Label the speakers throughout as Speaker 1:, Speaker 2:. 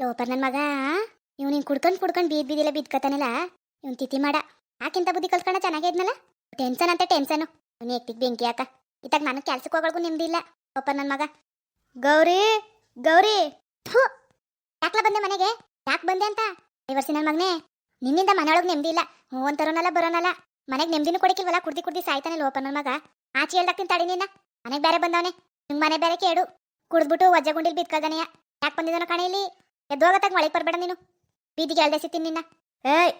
Speaker 1: Topper ನನ್ನ ಮಗ ಇವ್ ನೀನ್ ಕುಡ್ಕೊಂಡ್ ಕುಡ್ಕೊಂಡ್ ಬೀದ್ ಬೀದಿಲ್ಲ ಬಿದ್ಕತಾನಲ್ಲ ಇವ್ನ್ ತಿಥಿ ಮಾಡ. ಆಕಿಂತ ಬುದ್ಧಿ ಕಲ್ತ್ಕೊಂಡ ಚೆನ್ನಾಗೇ ಇದ್ನಲ್ಲ? ಟೆನ್ಷನ್ ಅಂತ ಟೆನ್ಷನ್. ಇವ್ನು ಎತ್ತಿಗ್ ಬೆಂಕಿ ಹಾಕ. ಇತ್ತಾಗ ನಾನು ಕೆಲ್ಸಕ್ಕೆ ಹೋಗೋಳ್ಗು ನಿಮ್ದಿಲ್ಲ ಲೋಪರ್ ನನ್ನ ಮಗ. ಗೌರಿ ಗೌರಿ! ಥೂ! ಯಾಕ್ಲ ಬಂದೆ ಮನೆಗೆ? ಯಾಕೆ ಬಂದೆ ಅಂತ? ವರ್ಷ ನನ್ನ ಮಗನೇ. ನಿನ್ನಿಂದ ಮನೆಯೊಳಗೆ ನೆಮ್ಮದಿ ಇಲ್ಲ. ಹ್ಞೂ ತರೋನಲ್ಲ ಬರೋನಲ್ಲ. ಮನೆಗೆ ನೆಮ್ಮದಿನೂ ಕೊಡಕ್ಕಿಲ್ವಲ್ಲ ಕುಡ್ದಿ ಕುಡ್ದಿ ಸಾಯ್ತಾನೆ ಲೋಪ ನನ್ನ ಮಗ. ಆಚೆ ಹೇಳ್ದಾಕ್ತೀನಿ ತಡಿ ನಿನ್ನ ಮನೆಗೆ ಬೇರೆ ಬಂದವನೆ. ನಿಮ್ ಮನೆ ಬೇರೆ ಕೇಡು. ಕುಡ್ದ್ಬಿಟ್ಟು ವಜ್ಜೆ ಗುಂಡಿಲ್ ಬಿತ್ಕಲ್ದನೆಯ ಯಾಕೆ ಬಂದಿದ್ದಾನೋ ಕಣೆ ಇಲ್ಲಿ? ಎದ್ದೋಗತ್ತಾಗ ಮಳೆಗೆ ಬರಬೇಡ ನೀನು. ಬೀದಿಗೆ ಅಲ್ಲದೆ ಸಿತ್ತೀನಿ ನಿನ್ನ. ಏಯ್,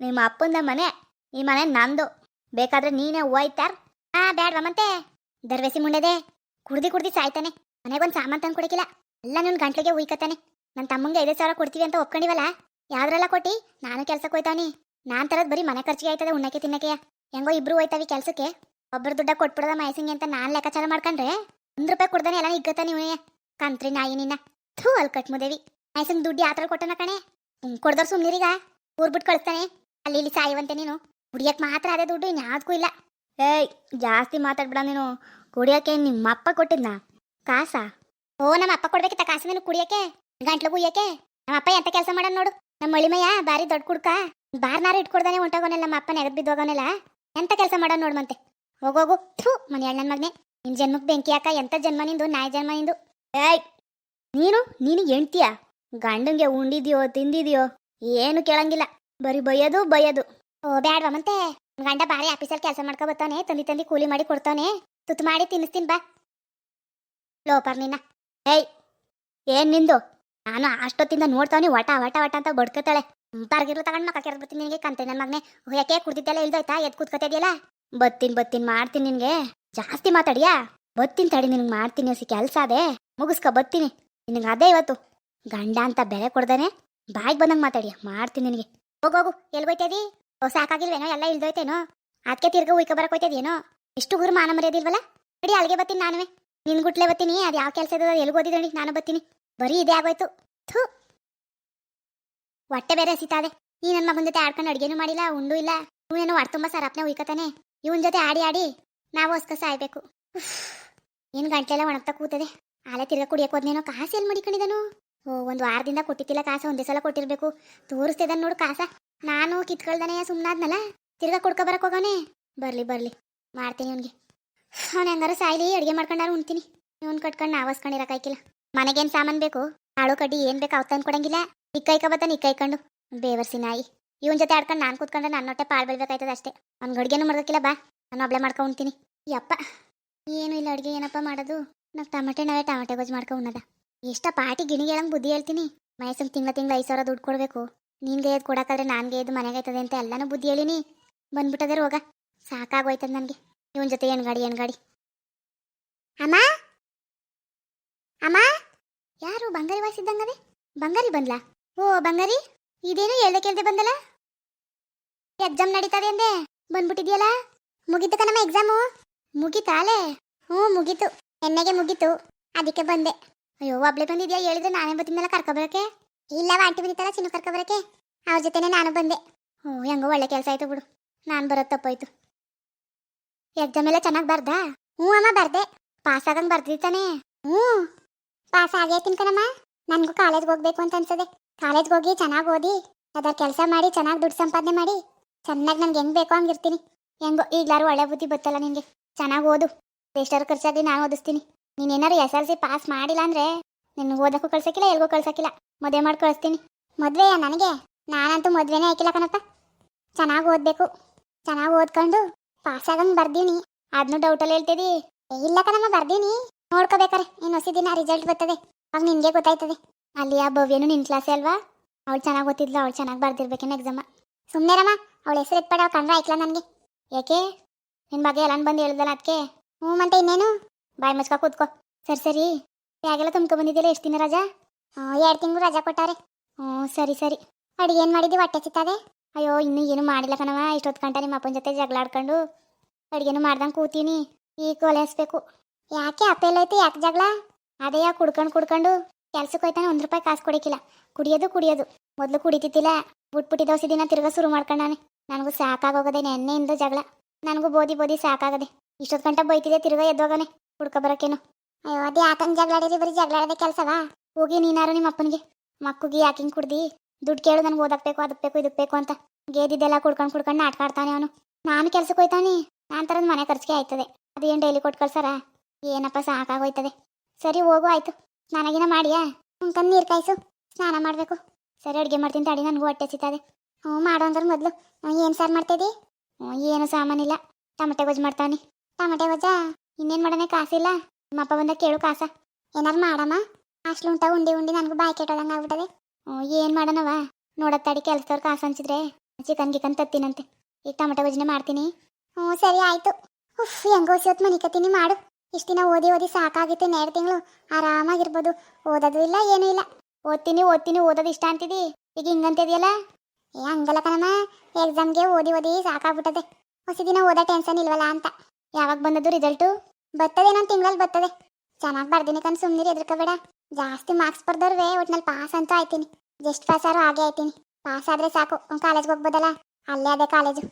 Speaker 1: ನಿಮ್ಮ ಅಪ್ಪಂದ ಮನೆ, ಈ ಮನೆ ನಂದು. ಬೇಕಾದ್ರೆ ನೀನೇ ಹೋಯ್ತಾರ್ ಆ, ಬ್ಯಾಡ್ವ ಮತ್ತೆ. ದರ್ವೇಸಿ ಮುಂಡೆದೆ. ಕುಡ್ದಿ ಕುಡ್ದಿ ಸಾಯ್ತಾನೆ. ಮನೆಗೊಂದು ಸಾಮಾನು ತಂದು ಕೊಡಕಿಲ್ಲ. ಎಲ್ಲ ನಿನ್ ಗಂಟ್ಲಿಗೆ ಉಯ್ಕತಾನೆ ನನ್ನ ತಮ್ಮಂಗೆ ಐದು ಸಾವಿರ ಕೊಡ್ತೀವಿ ಅಂತ ಒಪ್ಕೊಂಡಿವಲ್ಲ? ಯಾವ್ದ್ರೆಲ್ಲ ಕೊಟ್ಟಿ? ನಾನು ಕೆಲ್ಸಕ್ಕೆ ಹೋಯ್ತಾನಿ. ನಾನ್ ತರದ್ ಬರೀ ಮನೆ ಖರ್ಚಿಗೆ ಆಯ್ತದೆ ಉಣ್ಣಕ್ಕೆ ತಿನ್ನಕ್ಕೆ. ಹೆಂಗೋ ಇಬ್ರು ಹೋಯ್ತಾವಿ ಕೆಲ್ಸಕ್ಕೆ. ಒಬ್ಬರು ದುಡ್ಡ ಕೊಟ್ಬಿಡದ ಮೈಸಿಂಗೆ ಅಂತ ನಾನ್ ಲೆಕ್ಕಾಚಾರ ಮಾಡ್ಕೊಂಡ್ರೆ? ಒಂದು ರೂಪಾಯಿ ಕೊಡ್ದಾನೆ ಎಲ್ಲ ಇಗ್ಗತ್ತಾನೆ ಇವನೇ. ಕಂತ್ರಿ ನಾಯಿ ನಿನ್ನ. ಥೂ ಅಲ್ಲಿ ಕಟ್ಮುದೇವಿ ಮೈಸಂಗ್ ದುಡ್ಡು ಯಾತ್ರ ಕೊಟ್ಟನ ಕಣೆ? ಕೊಡ್ದವ್ರು ಸುಮ್ನಿರೀಗ ಊರ್ ಬಿಟ್ಟು ಕಳಿಸ್ತಾನೆ. ಅಲ್ಲಿ ಇಲ್ಲಿ ಸಾಯುವಂತೆ ನೀನು. ಕುಡಿಯಕ್ ಮಾತ್ರ ಅದೇ ದುಡ್ಡು ಇನ್ಯಾವ್ದಕ್ಕೂ ಇಲ್ಲ. ಏಯ್, ಜಾಸ್ತಿ ಮಾತಾಡ್ಬಿಡ ನೀನು. ಕುಡಿಯಕ್ಕೆ ನಿಮ್ಮ ಅಪ್ಪ ಕೊಟ್ಟಿದ್ನಾ. ಕಾಸಾ? ಓ, ನಮ್ಮ ಅಪ್ಪ ಕೊಡ್ಬೇಕಿತ್ತ ಕಾಸು ನೀನು ಕುಡಿಯಕ್ಕೆ? ಗಂಟ್ಲು ಕುಯ್ಯಕ್ಕೆ ನಮ್ಮ ಅಪ್ಪ ಎಂತ ಕೆಲಸ ಮಾಡೋಣ ನೋಡು. ನಮ್ಮ ಮಳಿಮಯ್ಯ ಬಾರಿ ದೊಡ್ಡ ಕುಡ್ಕ. ಬಾರ್ನಾರು ಇಟ್ಕೊಡ್ದಾನೆ ಹೊಂಟೋಗೋನೆಲ್ಲ ನಮ್ಮ ಅಪ್ಪ ನೆಗದ್ ಬಿದ್ದೋಗೋನಲ್ಲ. ಎಂತ ಕೆಲಸ ಮಾಡೋಣ ನೋಡ್ಮಂತೆ ಹೋಗೋಗು ಥೂ ಮನೆ ನನ್ನ ಮಗನೆ. ನಿನ್ ಜನ್ಮಕ್ಕೆ ಬೆಂಕಿ ಹಾಕ. ಎಂತ ಜನ್ಮ ನಿಂದು? ನಾಯಿ ಜನ್ಮ ನಿಂದು. ಏಯ್, ನೀನು ನೀನು ಹೆಂಡ್ತೀಯ? ಗಂಡಂಗೆ ಉಂಡಿದ್ಯೋ, ತಿಂದಿದ್ಯೋ, ಏನು ಕೇಳಂಗಿಲ್ಲ. ಬರೀ ಬೈಯೋದು ಬೈಯೋದು. ಓ, ಬ್ಯಾಡ್ವಾ ಮತ್ತೆ? ಗಂಡ ಬಾರಿ ಆಫೀಸಲ್ಲಿ ಕೆಲಸ ಮಾಡ್ಕೊ ಬರ್ತಾನೆ ತಂದಿ ತಂದಿ ಕೂಲಿ ಮಾಡಿ ಕೊಡ್ತಾನೆ. ತುತ್ತು ಮಾಡಿ ತಿನ್ನಿಸ್ತೀನಿ, ಬಾ. ಲೋಪರ್ ನಿನ್ನ. ಏಯ್, ಏನ್ ನಿಂದು? ನಾನು ಅಷ್ಟೊತ್ತಿಂದ ನೋಡ್ತಾವನಿ ಒಟ ಒಟ ಒಟ ಅಂತ ಬಡ್ಕೋತಾಳೆ. ಬರ್ಗಿರು ತಗೊಂಡ್ ಮಕ್ಕ ಕೆರೆದ್ ಬರ್ತೀನಿ ನಿನಗೆ, ಕಂತೆ ನನ್ನ ಮಗನೆ. ಯಾಕೆ ಕುಡ್ದಿದ್ದೆಲ್ಲ ಇಲ್ದೋಯ್ತಾ? ಎದ್ ಕೂತ್ಕೊತಿದ್ಯಲ್ಲ? ಬತ್ತೀನಿ ಬತ್ತೀನಿ, ಮಾಡ್ತೀನಿ ನಿನ್ಗೆ. ಜಾಸ್ತಿ ಮಾತಾಡಿಯಾ? ಬತ್ತೀನಿ ತಡಿ, ನಿನ್ಗೆ ಮಾಡ್ತೀನಿ ಅಸಿ ಕೆಲಸ ಅದೇ. ಮುಗಿಸ್ಕೊ, ಬತ್ತೀನಿ. ನಿನಗೆ ಅದೇ ಇವತ್ತು. ಗಂಡ ಅಂತ ಬೆಲೆ ಕೊಡ್ದಾನೆ? ಬಾಯಿಗೆ ಬಂದಂಗೆ ಮಾತಾಡಿ. ಮಾಡ್ತೀನಿ ನಿನಗೆ. ಹೋಗೋಗು ಎಲ್ಲಿ ಹೋಯ್ತದಿ ಓ ಸಾಕಾಗಿಲ್ವೇನೋ ಎಲ್ಲ ಇಲ್ದೋಯ್ತೇನೋ? ಅದಕ್ಕೆ ತಿರ್ಗ ಉಯ್ಕೊ ಬರಕ್ ಹೋಯ್ತದೇನೋ? ಇಷ್ಟು ಗುರು ಮಾನ ಮರ್ಯಾದಿಲ್ವಲ್ಲ ನಡಿ, ಅಲ್ಲಿಗೆ ಬತ್ತೀನಿ ನಾನುವೆ. ನಿನ್ ಗುಟ್ಲೆ ಬತ್ತೀನಿ ಅದು ಯಾವ ಕೆಲಸ ಇದ್ದದ ಎಲ್ಲಿ ಓದಿದಣಿ ನಾನು ಬತ್ತೀನಿ ಬರೀ ಇದೇ ಆಗೋಯ್ತು. ಥೂ. ಹೊಟ್ಟೆ ಬೇರೆ ಸೀತಾದೆ ಈ ನನ್ನ ಮಗನ ಜೊತೆ ಆಡ್ಕೊಂಡು ಅಡುಗೆನೂ ಮಾಡಿಲ್ಲ, ಉಂಡು ಇಲ್ಲ. ಇವನೇನೋ ಹೊಟ್ಟೆ ತುಂಬ ಸರಪ್ನೆ ಉಯ್ಕತಾನೆ ಇವನ್ ಜೊತೆ ಆಡಿ ಆಡಿ ನಾವು ಹೊಸ್ಕ ಸಾಯ್ಬೇಕು ಏನು ಗಂಟ್ಲೆಲ್ಲ ಒಣಗ್ತಾ ಕೂತದೆ. ಆಲೆ ತಿರ್ಗ ಕುಡಿಯಕ್ಕೆ ಹೋದ್ನೇನೋ? ಕಾಸು ಎಲ್ಲಿ ಮಡಿಕೊಂಡಿದನು? ಓ ಒಂದು ವಾರದಿಂದ ಕೊಟ್ಟಿತ್ತಿಲ್ಲ ಕಾಸ, ಒಂದೇ ಸಲ ಕೊಟ್ಟಿರ್ಬೇಕು. ತೋರಿಸ್ತಿದ್ದಾನ ನೋಡು ಕಾಸ. ನಾನು ಕಿತ್ಕೊಳ್ದಾನೆ ಸುಮ್ಮನಾದ್ನಲ್ಲ ತಿರ್ಗಾ ಕೊಡ್ಕೊ ಬರಕ್ ಹೋಗವನೇ. ಬರ್ಲಿ ಬರ್ಲಿ. ಮಾಡ್ತೀನಿ ಅವ್ನಿಗೆ. ಅವ್ನು ಹೆಂಗಾರ ಸಾಯ್ಲಿ, ಅಡುಗೆ ಮಾಡ್ಕೊಂಡಾರು ಉಣ್ತೀನಿ. ಇವ್ನು ಕಟ್ಕೊಂಡು ನಾವು ಹಸ್ಕೊಂಡಿರಕ್ಕಾಯ್ಕಿಲ್ಲ ಮನೆಗೇನು ಸಾಮಾನು ಬೇಕು? ಕಾಳು ಕಡ್ಡಿ ಏನು ಬೇಕು ಅವ್ ತಂದು ಕೊಡಂಗಿಲ್ಲ. ಇಕ್ಕೈಕ ಬತ್ತಾನೆ ಇಕ್ಕೈಕೊಂಡು ಬೇವರ್ಸಿ ನಾಯಿ. ಇವನ್ ಜೊತೆ ಆಡ್ಕೊಂಡು ನಾನು ಕೂತ್ಕೊಂಡ್ರೆ ನನ್ನ ಹೊಟ್ಟೆ ಪಾಳು ಬೀಳ್ಬೇಕಾಯ್ತದ ಅಷ್ಟೇ. ಅವ್ನ ಅಡುಗೆನೂ ಮಾಡ್ಬೇಕಿಲ್ಲ ಬಾ. ನಾನು ಒಬ್ಳೆ ಮಾಡ್ಕೊಂಡು ಉಣ್ತೀನಿ. ಯಪ್ಪ. ಏನು ಇಲ್ಲ ಅಡುಗೆ, ಏನಪ್ಪ ಮಾಡೋದು? ನಾವು ಟಮಟೆ ನಾವೇ ಟಮಟೆ ಗೊಜ್ಜು ಮಾಡ್ಕೊ ಉಣ್ಣದ. ಎಷ್ಟ ಪಾಟಿ ಗಿಣಿಗೆ ಹೇಳಂಗ್ ಬುದ್ಧಿ ಹೇಳ್ತೀನಿ. ಮೈಸೂರು ತಿಂಗಳ ತಿಂಗಳ ಐದು ಸಾವಿರ ದುಡ್ಡು ಕೊಡಬೇಕು. ನಿನ್ಗೆ ಎದ್ದು ಕೊಡಕಾದ್ರೆ ನಾನ್ಗೆ ಮನೆಗೆ ಆಯ್ತದೆ ಅಂತ ಎಲ್ಲಾನು ಬುದ್ಧಿ ಹೇಳಿನಿ. ಬಂದ್ಬಿಟ್ಟದೆ ರೋಗ. ಸಾಕಾಗೋಯ್ತದ ನನಗೆ. ಇವನ್ ಜೊತೆ ಏನ್ ಗಾಡಿ ಏನ್ ಗಾಡಿ? ಅಮ್ಮ? ಅಮ್ಮ? ಯಾರು ಬಂಗಾರಿ ವಾಸಿದ್ದಂಗದೆ ಬಂಗಾರಿ ಬಂದ್ಲಾ? ಓ, ಬಂಗಾರಿ? ಇದೇನು ಹೇಳ್ದೆ ಕೇಳ್ದೆ ಬಂದಲ್ಲ? ಎಕ್ಸಾಮ್ ನಡೀತದೆ ಅಂದೆ. ಬಂದ್ಬಿಟ್ಟಿದ್ಯಲ್ಲ? ಮುಗೀತು ಕಣಮ್ಮ ಎಕ್ಸಾಮು? ಮುಗೀತಾಲೆ ಹ್ಞೂ, ಮುಗಿತು. ಎಣ್ಣೆಗೆ ಮುಗೀತು. ಅದಕ್ಕೆ ಬಂದೆ. ಅಯ್ಯೋ, ಒಬ್ಳೆ ಬಂದಿದ್ಯಾ? ಹೇಳಿದ್ರೆ ನಾನೇ ಬರ್ತಿದ್ನಲ್ಲ ಕರ್ಕೊಬರಕ್ಕೆ? ಇಲ್ಲ ಆಂಟಿ ಬಂದಿತ್ತಲ್ಲ ಚಿನ್ನು ಕರ್ಕೊಬರಕ್ಕೆ? ಅವ್ರ ಜೊತೆನೆ ನಾನು ಬಂದೆ. ಹ್ಞೂ, ಹೆಂಗೋ ಒಳ್ಳೆ ಕೆಲಸ ಆಯ್ತು ಬಿಡು. ನಾನು ಬರೋದು ತಪ್ಪೋಯ್ತು. ಎಕ್ಸಾಮ್ ಎಲ್ಲ ಚೆನ್ನಾಗಿ ಬರ್ದಾ? ಹ್ಞೂ ಅಮ್ಮ, ಬರ್ದೆ. ಪಾಸ್ ಆಗಂಗ್ ಬರ್ದಿತ್ತಾನೆ ಹ್ಞೂ. ಪಾಸ್ ಆಗೈತಿನ ಕಣಮ್ಮ. ನನಗೂ ಕಾಲೇಜ್ಗೆ ಹೋಗ್ಬೇಕು ಅಂತ ಅನ್ಸದೆ. ಕಾಲೇಜ್ಗೆ ಹೋಗಿ ಚೆನ್ನಾಗಿ ಓದಿ, ಅದರ ಕೆಲಸ ಮಾಡಿ, ಚೆನ್ನಾಗಿ ದುಡ್ಡು ಸಂಪಾದನೆ ಮಾಡಿ, ಚೆನ್ನಾಗಿ ನನಗೆ ಹೆಂಗೆ ಬೇಕೋ ಹಂಗಿರ್ತೀನಿ ಹೆಂಗೋ, ಈಗ್ಲಾರು ಒಳ್ಳೆ ಬುದ್ಧಿ ಬತ್ತಲ್ಲ ನಿನಗೆ ಚೆನ್ನಾಗಿ ಓದು. ಎಷ್ಟಾರು ಖರ್ಚಾಗಿ ನಾನು ಓದಿಸ್ತೀನಿ. ನೀನೇನಾರು ಎಸ್ ಎಲ್ ಸಿ ಪಾಸ್ ಮಾಡಿಲ್ಲ ಅಂದ್ರೆ ನಿನ್ನ ಓದಕ್ಕೂ ಕಳ್ಸಕ್ಕಿಲ್ಲ, ಎಲ್ಗೂ ಕಳ್ಸಕ್ಕಿಲ್ಲ. ಮದುವೆ ಮಾಡಿ ಕಳಿಸ್ತೀನಿ. ಮದುವೆಯಾ ನನಗೆ? ನಾನಂತೂ ಮದುವೆನೇ ಆಯ್ಕಿಲ್ಲ ಕಣಪ್ಪ. ಚೆನ್ನಾಗಿ ಓದಬೇಕು. ಚೆನ್ನಾಗಿ ಓದ್ಕೊಂಡು ಪಾಸ್ ಆಗಂಗ್ ಬರ್ದೀನಿ. ಅದನ್ನು ಡೌಟಲ್ಲಿ ಹೇಳ್ತಿದಿ. ಇಲ್ಲ ಕಣಮ್ಮ, ಬರ್ದೀನಿ. ನೋಡ್ಕೋಬೇಕಾರೆ. ಇನ್ನು ಹೊಸ ದಿನ ರಿಸಲ್ಟ್ ಬರ್ತದೆ. ಅವಾಗ ನಿನಗೆ ಗೊತ್ತಾಯ್ತದೆ. ಅಲ್ಲಿ ಆ ಭವ್ಯನು ನಿನ್ ಕ್ಲಾಸ್ ಅಲ್ವಾ? ಅವಳು ಚೆನ್ನಾಗಿ ಓದ್ತಿದ್ಲು, ಅವಳು ಚೆನ್ನಾಗಿ ಬರ್ದಿರ್ಬೇಕೇನು ಎಕ್ಸಾಮ ಸುಮ್ಮನೆ ರಮ್ಮ ಅವಳ ಹೆಸರು ಎತ್ಪಡ ಅವ್ಳು ಕಂಡ್ರೆ ನನಗೆ. ಯಾಕೆ ನಿನ್ನ ಬಗ್ಗೆ ಎಲ್ಲ ಬಂದು ಹೇಳ್ದಲ್ಲ ಅದಕ್ಕೆ ಹ್ಞೂ ಮತ್ತೆ ಇನ್ನೇನು? ಬಾಯ್ ಮುಚ್ಕೊ, ಕೂತ್ಕೋ. ಸರಿ ಸರಿ. ಬ್ಯಾಗೆಲ್ಲ ತುಂಬ್ಕೊ ಬಂದಿದ್ದಿಲ್ಲ ಎಷ್ಟು ದಿನ ರಜಾ? ಎರಡು ತಿಂಗಳು ರಜಾ ಕೊಟ್ಟಾರೆ. ಹ್ಞೂ ಸರಿ ಸರಿ. ಅಡುಗೆ ಏನು ಮಾಡಿದ್ದಿ? ಹೊಟ್ಟೆ ಚಿತ್ತಾದೆ ಅಯ್ಯೋ, ಇನ್ನೂ ಏನು ಮಾಡಿಲ್ಲ ಕಣವ ಇಷ್ಟೊತ್ತು ಗಂಟೆ ನಿಮ್ಮ ಅಪ್ಪನ ಜೊತೆ ಜಗಳಾಡ್ಕೊಂಡು ಅಡುಗೆನೂ ಮಾಡ್ದಂಗೆ ಕೂತೀನಿ. ಈ ಒಲೆ ಹಸ್ಬೇಕು ಯಾಕೆ ಅಪ್ಪ ಐತೆ? ಯಾಕೆ ಜಗಳ? ಅದೇ ಯಾಕೆ ಕುಡ್ಕೊಂಡು ಕುಡ್ಕೊಂಡು ಕೆಲ್ಸಕ್ಕೆ ಹೋಯ್ತಾನೆ? ಒಂದು ರೂಪಾಯಿ ಕಾಸು ಕೊಡಿಕಿಲ್ಲ. ಕುಡಿಯೋದು ಕುಡಿಯೋದು. ಮೊದಲು ಕುಡಿತಿದ್ದಿಲ್ಲ. ಬುಟ್ಬಿಟ್ಟಿ ದೋಸೆ ದಿನ ತಿರ್ಗಾ ಶುರು ಮಾಡ್ಕೊಂಡಾನೆ ನನಗೂ ಸಾಕಾಗೋಗದೆ ನೆನ್ನೆಯಿಂದ ಜಗಳ. ನನಗೂ ಬೋದಿ ಬೋದಿ ಸಾಕಾಗದೆ. ಇಷ್ಟೊತ್ತು ಗಂಟೆ ಬೈತಿದೆ ತಿರ್ಗಾ ಎದ್ದೋಗನೆ. ಕುಡ್ಕೊ ಬರಕ್ಕೇನು ಅಯ್ಯೋ, ಅದೇ ಆತನ ಜಗಳ ಆಡಿರಿ ಬರೀ ಜಗಳ ಆಡೋದೇ ಕೆಲಸವಾ? ಹೋಗಿ ನೀನಾರು ನಿಮ್ಮ ಅಪ್ಪನಿಗೆ. ಮಕ್ಕಳಿಗೆ ಯಾಕಿಂಗ್ ಕುಡ್ದಿ? ದುಡ್ಡು ಕೇಳು, ನನಗೆ ಓದಕ್ಬೇಕು ಅದಕ್ಕೆ ಬೇಕು ಇದಕ್ಕೆ ಬೇಕು ಅಂತ. ಗೇದಿದ್ದೆಲ್ಲ ಕುಡ್ಕೊಂಡು ಕುಡ್ಕೊಂಡು ನಾಟಕ ಆಡ್ತಾನೆ ಅವನು. ನಾನು ಕೆಲ್ಸಕ್ಕೆ ಹೋಯ್ತಾನೆ. ನಾನು ತರದ ಮನೆ ಖರ್ಚಿಗೆ ಆಯ್ತದೆ. ಅದು ಏನು ಡೈಲಿ ಕೊಟ್ಟು ಕಳ್ಸಾರ? ಏನಪ್ಪ, ಸಾಕಾಗೋಯ್ತದೆ. ಸರಿ, ಹೋಗು, ಆಯ್ತು. ನನಗಿನ ಮಾಡಿಯಾ? ಉಂಕಂದು ನೀರು ಕಾಯಿಸು. ಸ್ನಾನ ಮಾಡಬೇಕು. ಸರಿ, ಅಡುಗೆ ಮಾಡ್ತೀನಿ ತಡಿ ನನಗೂ ಹೊಟ್ಟೆ ಸಿಗ್ತದೆ ಹ್ಞೂ ಮಾಡು ಅಂದ್ರೆ ಮೊದಲು. ಏನು ಸಾರು ಮಾಡ್ತಿದ್ದಿ ಹ್ಞೂ ಏನು ಸಾಮಾನಿಲ್ಲ. ಟಮಟೆ ಗೊಜ್ಜು ಮಾಡ್ತಾನೆ ಟಮಟೆ ಗೊಜ್ಜ? ಇನ್ನೇನು ಮಾಡೋಣ ಕಾಸಿಲ್ಲ ನಿಮ್ಮಪ್ಪ ಬಂದ ಕೇಳು ಕಾಸ. ಏನಾರು ಮಾಡಮ್ಮ. ಅಷ್ಟು ಉಂಟ, ಉಂಡಿ ಉಂಡಿ ನನಗೂ ಬಾಯಿ ಕೆಟ್ಟೋದಂಗೆ ಆಗ್ಬಿಟ್ಟದೆ. ಏನು ಮಾಡೋಣವ ನೋಡತ್ತಾಡಿ ತಡಿ ಕೆಲ್ಸದವ್ರು ಕಾಸು ಅನ್ಸಿದ್ರೆ ಚಿಕನ್ ಗಿಕನ್ ತತ್ತಿನಂತೆ. ಈಗ ಟಮಟೆ ಗೊಜ್ಜನೆ ಮಾಡ್ತೀನಿ. ಹ್ಞೂ ಸರಿ ಆಯಿತು. ಉಫ್, ಹೆಂಗೋ ಸಿವತ್ತು ಮನಿಕತ್ತೀನಿ ಮಾಡು. ಇಷ್ಟು ದಿನ ಓದಿ ಓದಿ ಸಾಕಾಗಿತ್ತು ಎರಡು ತಿಂಗಳು. ಆರಾಮಾಗಿರ್ಬೋದು. ಓದೋದು ಇಲ್ಲ, ಏನೂ ಇಲ್ಲ. ಓದ್ತೀನಿ ಓದ್ತೀನಿ, ಓದೋದು ಇಷ್ಟ ಅಂತಿದಿ. ಈಗ ಹಿಂಗಂತಿದೆಯಲ್ಲ? ಏ, ಹಂಗಲ್ಲ ಕಣಮ್ಮ. ಎಕ್ಸಾಮ್ಗೆ ಓದಿ ಓದಿ ಸಾಕಾಗ್ಬಿಟ್ಟದೆ. ಹೊಸ ದಿನ ಓದೋ ಟೆನ್ಷನ್ ಇಲ್ವಲ್ಲ ಅಂತ. ಯಾವಾಗ ಬಂದದ್ದು ರಿಸಲ್ಟು ಬರ್ತದೆ ನನ್ನ ತಿಂಗಳಲ್ಲಿ ಬರ್ತದೆ. ಚೆನ್ನಾಗಿ ಬರ್ದಿನಿ ಕಣ್ ಸುಮ್ಮನೆ ಎದ್ರಕೋಬೇಡ. ಜಾಸ್ತಿ ಮಾರ್ಕ್ಸ್ ಬರ್ದವ್ರೆ ಒಟ್ನಲ್ಲಿ ಪಾಸ್ ಅಂತೂ ಆಯ್ತೀನಿ. ಜಸ್ಟ್ ಪಾಸ್ ಆದ್ರೂ ಹಾಗೆ ಆಯ್ತೀನಿ. ಪಾಸ್ ಆದ್ರೆ ಸಾಕು ಕಾಲೇಜ್ಗೆ ಹೋಗ್ಬೋದಲ್ಲ? ಅಲ್ಲೇ ಅದೇ ಕಾಲೇಜು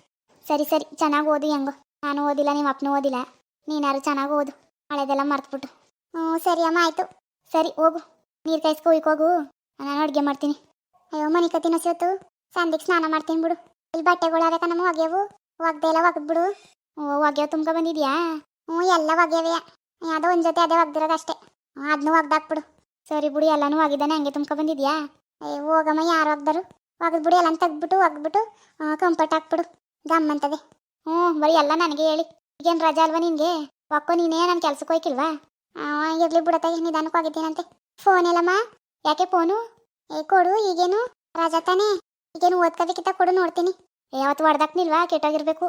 Speaker 1: ಸರಿ ಸರಿ, ಚೆನ್ನಾಗಿ ಓದು ಹೆಂಗೋ. ನಾನು ಓದಿಲ್ಲ ನಿಮ್ಮ ಅಪ್ಪನೂ ಓದಿಲ್ಲ. ನೀನಾರು ಚೆನ್ನಾಗಿ ಓದು. ಹಳೆದೆಲ್ಲ ಮರ್ತ್ಬಿಟ್ಟು ಹ್ಞೂ, ಸರಿ ಅಮ್ಮ, ಆಯಿತು. ಸರಿ, ಹೋಗು. ನೀರು ಕಾಯಿಸ್ಕೊ ಹೋಗು. ನಾನು ಅಡುಗೆ ಮಾಡ್ತೀನಿ. ಅಯ್ಯೋ ಮನೆ ಕತ್ತಿನ ಸೇತು. ಸಂದಿಗೆ ಸ್ನಾನ ಮಾಡ್ತೀನಿ ಬಿಡು. ಇಲ್ಲಿ ಬಟ್ಟೆಗಳು ಅದಕ್ಕೆ ನಮ್ಮ ಒಗೆವು. ಒಗ್ದೆ ಎಲ್ಲ ಒಗ್ದ್ಬಿಡು. ಓ ಒಗೆವು ತುಂಬ ಬಂದಿದ್ಯಾ? ಹ್ಞೂ, ಎಲ್ಲ ಒಗೆವೆ ಯಾವುದೋ ಒಂದು ಜೊತೆ ಅದೇ ಒಗ್ದಿರೋದು ಅಷ್ಟೇ. ಅದನ್ನೂ ಒಗ್ದಾಕ್ಬಿಡು. ಸರಿ ಬಿಡಿ, ಎಲ್ಲನೂ ಒಗಿದಾನೆ, ಹಂಗೆ ತುಂಬ ಬಂದಿದ್ಯಾ? ಏ, ಹೋಗಮ್ಮ, ಯಾರು ಒಗ್ದರು? ಒಗದ್ಬಿಡು ಎಲ್ಲ ತೆಗ್ದ್ಬಿಟ್ಟು ಒಗ್ಬಿಟ್ಟು ಕಂಫರ್ಟ್ ಹಾಕ್ಬಿಡು. ಗಮ್ಮಂತದೆ. ಹ್ಞೂ, ಬರೀ ಎಲ್ಲ ನನಗೆ ಹೇಳಿ. ಈಗೇನು ರಜಾ ಅಲ್ವಾ ನಿನಗೆ? ಒಕ್ಕೋ ನೀನೇ ನನ್ನ ಕೆಲ್ಸಕ್ಕೆ ಹೋಯ್ಕಿಲ್ವಾ? ಇರ್ಲಿ ಬಿಡತ್ತಾಗೆ ನಿಧಾನಕ್ಕೆ ಹೋಗಿದ್ದೀನಂತೆ ಫೋನ್ ಎಲ್ಲಮ್ಮ? ಯಾಕೆ ಫೋನು ಏ, ಕೊಡು, ಈಗೇನು? ರಜಾ ತಾನೇ? ಈಗೇನು ಓದ್ಕೋಬೇಕಿತ್ತ ಕೊಡು, ನೋಡ್ತೀನಿ. ಯಾವತ್ತು ಹೊಡ್ದಾಕ್ನಿಲ್ವಾ? ಕೆಟ್ಟೋಗಿರ್ಬೇಕು.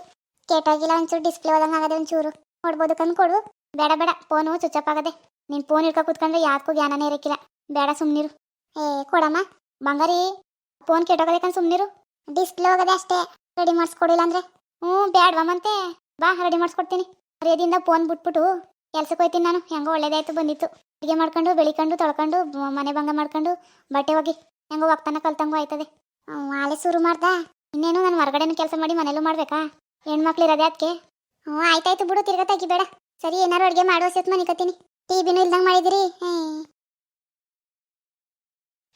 Speaker 1: ಕೆಟ್ಟೋಗಿಲ್ಲ, ಒಂಚೂರು ಡಿಸ್ಪ್ಲೇ ಹೋದಂಗೆ ಆಗದೆ ಒಂಚೂರು ಕೊಡ್ಬೋದು ಕಣ್ ಕೊಡು. ಬೇಡ ಬೇಡ ಫೋನು ಸ್ವಿಚ್ ಆಗದೆ ನೀನು ಫೋನ್ ಇಟ್ಕೊ ಕೂತ್ಕೊಂಡ್ರೆ ಯಾಕೂ ಜ್ಞಾನನೇ ಇರಕ್ಕಿಲ್ಲ ಬೇಡ ಸುಮ್ಮನಿರು ಏ, ಕೊಡಮ್ಮ. ಬಂಗಾರಿ ಫೋನ್ ಕೆಟ್ಟೋಗದೆ ಸುಮ್ಮನಿರು ಡಿಸ್ಪ್ಲೇ ಹೋಗದೆ ಅಷ್ಟೇ ರೆಡಿ ಮಾಡಿಸ್ಕೊಡಿಲ್ಲ ಅಂದ್ರೆ. ಹ್ಞೂ, ಬ್ಯಾಡ್ವಾ ಮತ್ತೆ? ಬಾ ರೆಡಿ ಮಾಡಿಸ್ಕೊಡ್ತೀನಿ. ರೇದಿಂದ ಫೋನ್ ಬಿಟ್ಬಿಟ್ಟು ಕೆಲ್ಸಕ್ಕೆ ಹೋಯ್ತೀನಿ ನಾನು. ಹೆಂಗೋ ಒಳ್ಳೇದಾಯ್ತು ಬಂದಿತ್ತು. ಅಡುಗೆ ಮಾಡ್ಕೊಂಡು, ಬೆಳಿಕೊಂಡು, ತೊಳ್ಕೊಂಡು, ಮನೆ ಭಂಗ ಮಾಡ್ಕೊಂಡು, ಬಟ್ಟೆ ಹೋಗಿ ಹೆಂಗೋ ಹೋಗ್ತಾನೆ ಕಲ್ತಂಗೂ ಆಯ್ತದೆ. ಆಲೆ ಶುರು ಮಾಡ್ದ. ಇನ್ನೇನು, ನಾನು ಹೊರಗಡೆನೂ ಕೆಲಸ ಮಾಡಿ ಮನೇಲೂ ಮಾಡ್ಬೇಕಾ? ಹೆಣ್ಮಕ್ಳು ಅದಕ್ಕೆ ಹ್ಞೂ, ಆಯ್ತಾಯ್ತು ಬಿಡು ತಿರ್ಗಾ ಬೇಡ. ಸರಿ, ಏನಾರು ಅಡುಗೆ ಮಾಡುವ ಸತ್ ಮನಿಕತ್ತೀನಿ. ಟಿ ಬಿನೂ ಇಲ್ದಂಗೆ ಮಾಡಿದಿರಿ.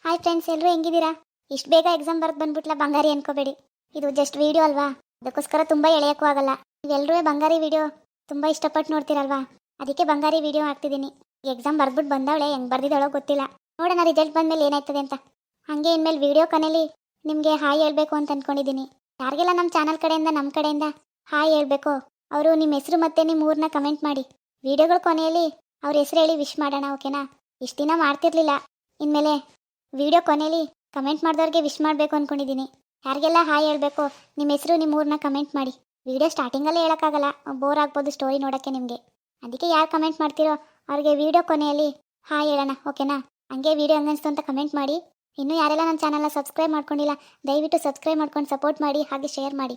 Speaker 1: ಹಾಯ್ ಫ್ರೆಂಡ್ಸ್ ಎಲ್ಲರೂ ಹೆಂಗಿದ್ದೀರಾ? ಇಷ್ಟು ಬೇಗ ಎಕ್ಸಾಮ್ ಬರ್ದು ಬಂದ್ಬಿಟ್ಲ ಬಂಗಾರಿ ಅನ್ಕೋಬೇಡಿ. ಇದು ಜಸ್ಟ್ ವಿಡಿಯೋ ಅಲ್ವಾ? ಅದಕ್ಕೋಸ್ಕರ ತುಂಬ ಎಳೆಯೋಕ್ಕೂ ಆಗಲ್ಲ. ನೀವೆಲ್ಲರೂ ಬಂಗಾರಿ ವಿಡಿಯೋ ತುಂಬ ಇಷ್ಟಪಟ್ಟು ನೋಡ್ತೀರಲ್ವಾ? ಅದಕ್ಕೆ ಬಂಗಾರಿ ವಿಡಿಯೋ ಹಾಕ್ತಿದ್ದೀನಿ. ಎಕ್ಸಾಮ್ ಬರ್ದ್ಬಿಟ್ಟು ಬಂದವಳೆ ಹೆಂಗೆ ಬರ್ದಿದ್ದಾಳೋ ಗೊತ್ತಿಲ್ಲ. ನೋಡೋಣ ರಿಸಲ್ಟ್ ಬಂದಮೇಲೆ ಏನಾಯ್ತದೆ ಅಂತ. ಹಾಗೆ ಇನ್ಮೇಲೆ ವಿಡಿಯೋ ಕೊನೆಯಲ್ಲಿ ನಿಮಗೆ ಹಾಯ್ ಹೇಳಬೇಕು ಅಂತ ಅಂದ್ಕೊಂಡಿದ್ದೀನಿ ಯಾರಿಗೆಲ್ಲ ನಮ್ಮ ಚಾನಲ್ ಕಡೆಯಿಂದ ನಮ್ಮ ಕಡೆಯಿಂದ ಹಾಯ್ ಹೇಳಬೇಕು, ಅವರು ನಿಮ್ಮ ಹೆಸರು ಮತ್ತೆ ನಿಮ್ಮ ಊರನ್ನ ಕಮೆಂಟ್ ಮಾಡಿ. ವಿಡಿಯೋಗಳ ಕೊನೆಯಲ್ಲಿ ಅವ್ರ ಹೆಸರು ಹೇಳಿ ವಿಶ್ ಮಾಡೋಣ ಓಕೆನಾ ಇಷ್ಟು ದಿನ ಮಾಡ್ತಿರ್ಲಿಲ್ಲ. ಇನ್ಮೇಲೆ ವಿಡಿಯೋ ಕೊನೆಯಲ್ಲಿ ಕಮೆಂಟ್ ಮಾಡಿದವ್ರಿಗೆ ವಿಶ್ ಮಾಡಬೇಕು ಅಂದ್ಕೊಂಡಿದ್ದೀನಿ ಯಾರಿಗೆಲ್ಲ ಹಾಯ್ ಹೇಳಬೇಕು ನಿಮ್ಮ ಹೆಸರು ನಿಮ್ಮ ಊರನ್ನ ಕಮೆಂಟ್ ಮಾಡಿ. ವಿಡಿಯೋ ಸ್ಟಾರ್ಟಿಂಗಲ್ಲೇ ಹೇಳೋಕ್ಕಾಗಲ್ಲ ಬೋರ್ ಆಗ್ಬೋದು ಸ್ಟೋರಿ ನೋಡೋಕ್ಕೆ ನಿಮಗೆ. ಅದಕ್ಕೆ ಯಾರು ಕಮೆಂಟ್ ಮಾಡ್ತೀರೋ ಅವ್ರಿಗೆ ವಿಡಿಯೋ ಕೊನೆಯಲ್ಲಿ ಹಾಯ್ ಹೇಳೋಣ ಓಕೆನಾ ಹಂಗೆ ವಿಡಿಯೋ ಅನ್ನಿಸ್ತು ಅಂತ ಕಮೆಂಟ್ ಮಾಡಿ. ಇನ್ನೂ ಯಾರೆಲ್ಲ ನನ್ನ ಚಾನಲ್ನ ಸಬ್ಸ್ಕ್ರೈಬ್ ಮಾಡ್ಕೊಂಡಿಲ್ಲ ದಯವಿಟ್ಟು ಸಬ್ಸ್ಕ್ರೈಬ್ ಮಾಡ್ಕೊಂಡು ಸಪೋರ್ಟ್ ಮಾಡಿ ಹಾಗೆ ಶೇರ್ ಮಾಡಿ.